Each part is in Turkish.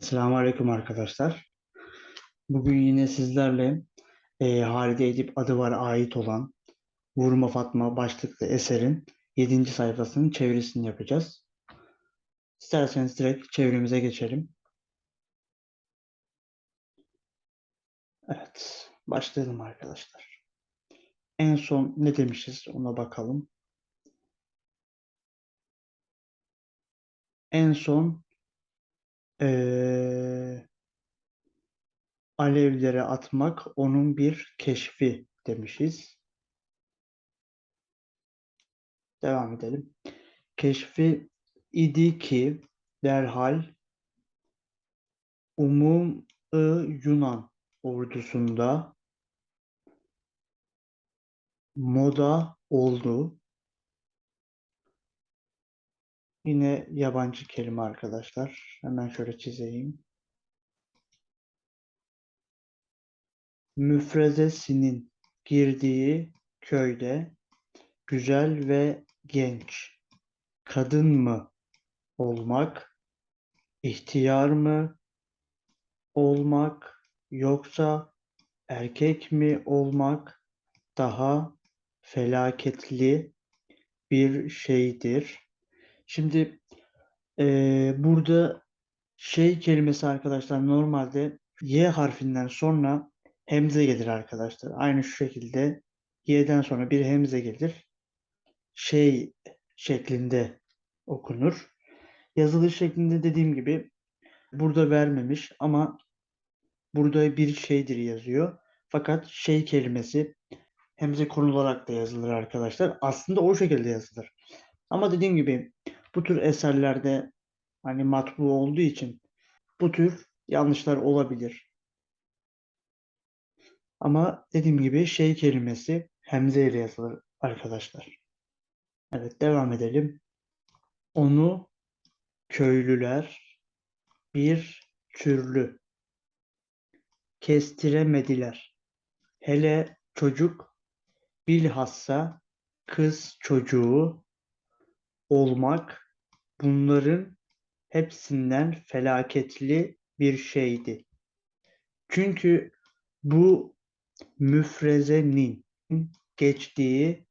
Selamünaleyküm arkadaşlar. Bugün yine sizlerle eee Halide Edip adı var ait olan Vurma Fatma başlıklı eserin 7. sayfasının çevirisini yapacağız. İsterseniz direkt çevirimize geçelim. Evet, başlayalım arkadaşlar. En son ne demişiz ona bakalım. En son eee alevlere atmak onun bir keşfi demişiz. Devam edelim. Keşfi idi ki derhal umum Yunan ordusunda moda oldu. Yine yabancı kelime arkadaşlar. Hemen şöyle çizeyim. Müfrezesinin girdiği köyde güzel ve genç kadın mı olmak, ihtiyar mı olmak yoksa erkek mi olmak daha felaketli bir şeydir. Şimdi eee, burada şey kelimesi arkadaşlar normalde Y harfinden sonra hemze gelir arkadaşlar. Aynı şu şekilde Y'den sonra bir hemze gelir. Şey şeklinde okunur. Yazılış şeklinde dediğim gibi burada vermemiş ama burada bir şeydir yazıyor. Fakat şey kelimesi hemze konularak da yazılır arkadaşlar. Aslında o şekilde yazılır. Ama dediğim gibi bu tür eserlerde hani matbu olduğu için bu tür yanlışlar olabilir. Ama dediğim gibi şey kelimesi hemze ile yazılır arkadaşlar. Evet devam edelim. Onu köylüler bir türlü kestiremediler. Hele çocuk bilhassa kız çocuğu olmak bunların hepsinden felaketli bir şeydi. Çünkü bu müfrezenin geçtiği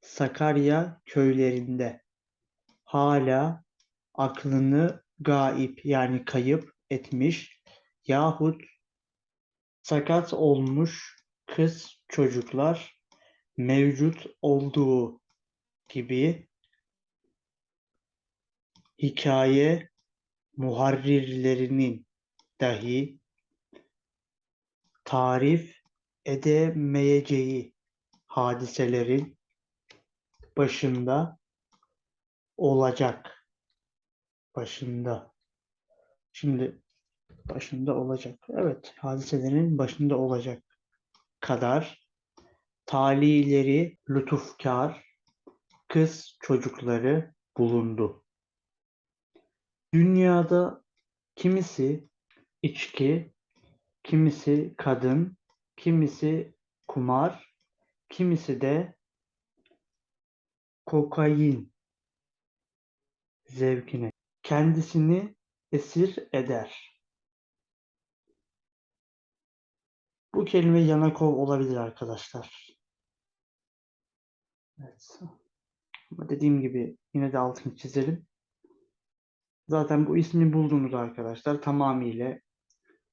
Sakarya köylerinde hala aklını gaip yani kayıp etmiş yahut sakat olmuş kız çocuklar mevcut olduğu gibi hikaye muharrirlerinin dahi tarif edemeyeceği hadiselerin başında olacak. Başında. Şimdi başında olacak. Evet, hadiselerin başında olacak kadar talileri lütufkar kız çocukları bulundu. Dünyada kimisi içki, kimisi kadın, kimisi kumar, kimisi de kokain zevkine kendisini esir eder. Bu kelime Yanakov olabilir arkadaşlar. Evet. Ama dediğim gibi yine de altını çizelim. Zaten bu ismi bulduğumuz arkadaşlar tamamıyla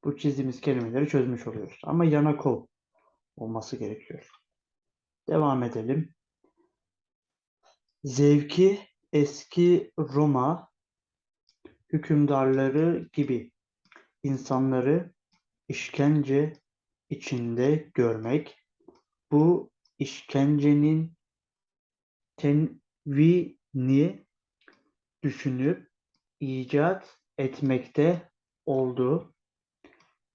bu çizdiğimiz kelimeleri çözmüş oluyoruz. Ama Yanakov olması gerekiyor. Devam edelim. Zevki eski Roma hükümdarları gibi insanları işkence içinde görmek, bu işkencenin tenvini düşünüp icat etmekte oldu.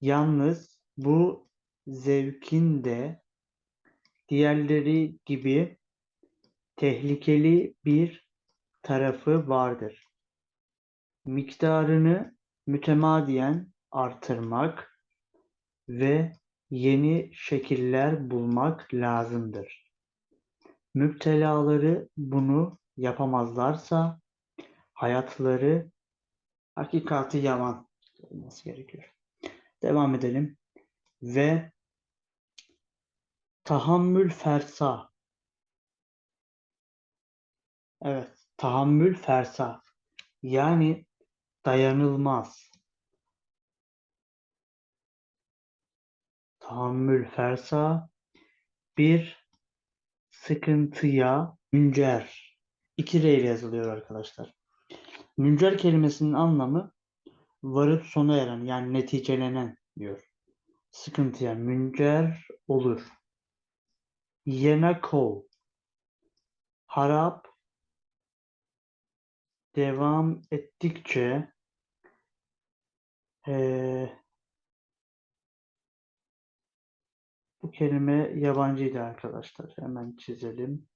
Yalnız bu zevkin de diğerleri gibi tehlikeli bir tarafı vardır. Miktarını mütemadiyen artırmak ve yeni şekiller bulmak lazımdır. Müptelaları bunu yapamazlarsa hayatları hakikati yaman yazılması gerekiyor. Devam edelim. Ve tahammül fersa. Evet, tahammül fersa. Yani dayanılmaz. Tahammül fersa bir sıkıntıya müncer. İki R yazılıyor arkadaşlar. Müncer kelimesinin anlamı varıp sona eren yani neticelenen diyor. Sıkıntıya müncer olur. Yenakol harap devam ettikçe eee, bu kelime yabancıydı arkadaşlar. Hemen çizelim.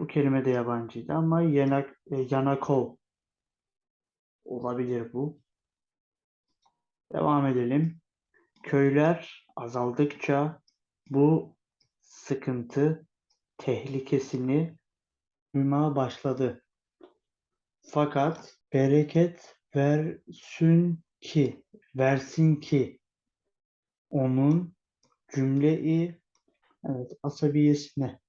Bu kelime de yabancıydı ama yanak, e, yanakol olabilir bu. Devam edelim. Köyler azaldıkça bu sıkıntı tehlikesini duymaya başladı. Fakat bereket versin ki, versin ki onun cümle-i evet, asabiyesine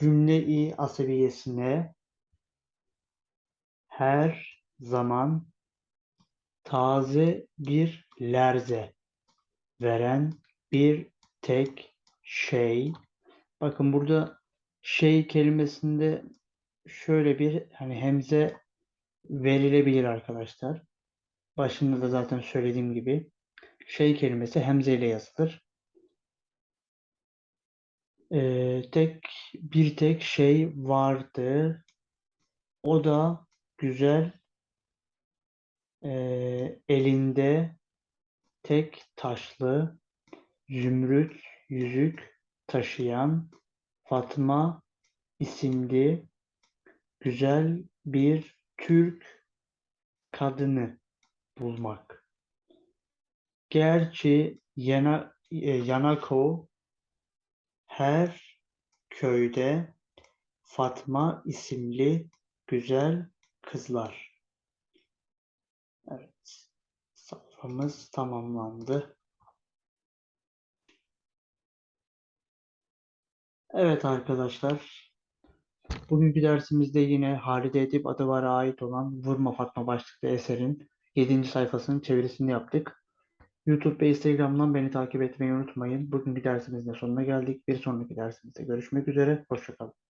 cümle-i asabiyesine her zaman taze bir lerze veren bir tek şey. Bakın burada şey kelimesinde şöyle bir hani hemze verilebilir arkadaşlar. Başında da zaten söylediğim gibi şey kelimesi hemze ile yazılır. Ee, tek bir tek şey vardı. O da güzel ee, elinde tek taşlı zümrüt yüzük taşıyan Fatma isimli güzel bir Türk kadını bulmak. Gerçi Yana, e, Yanako her köyde Fatma isimli güzel kızlar. Evet. Sayfamız tamamlandı. Evet arkadaşlar. Bugünkü dersimizde yine Halide Edip Adıvar'a ait olan Vurma Fatma başlıklı eserin 7. sayfasının çevirisini yaptık. YouTube ve Instagram'dan beni takip etmeyi unutmayın. Bugünkü dersimizin de sonuna geldik. Bir sonraki dersimizde görüşmek üzere. Hoşçakalın.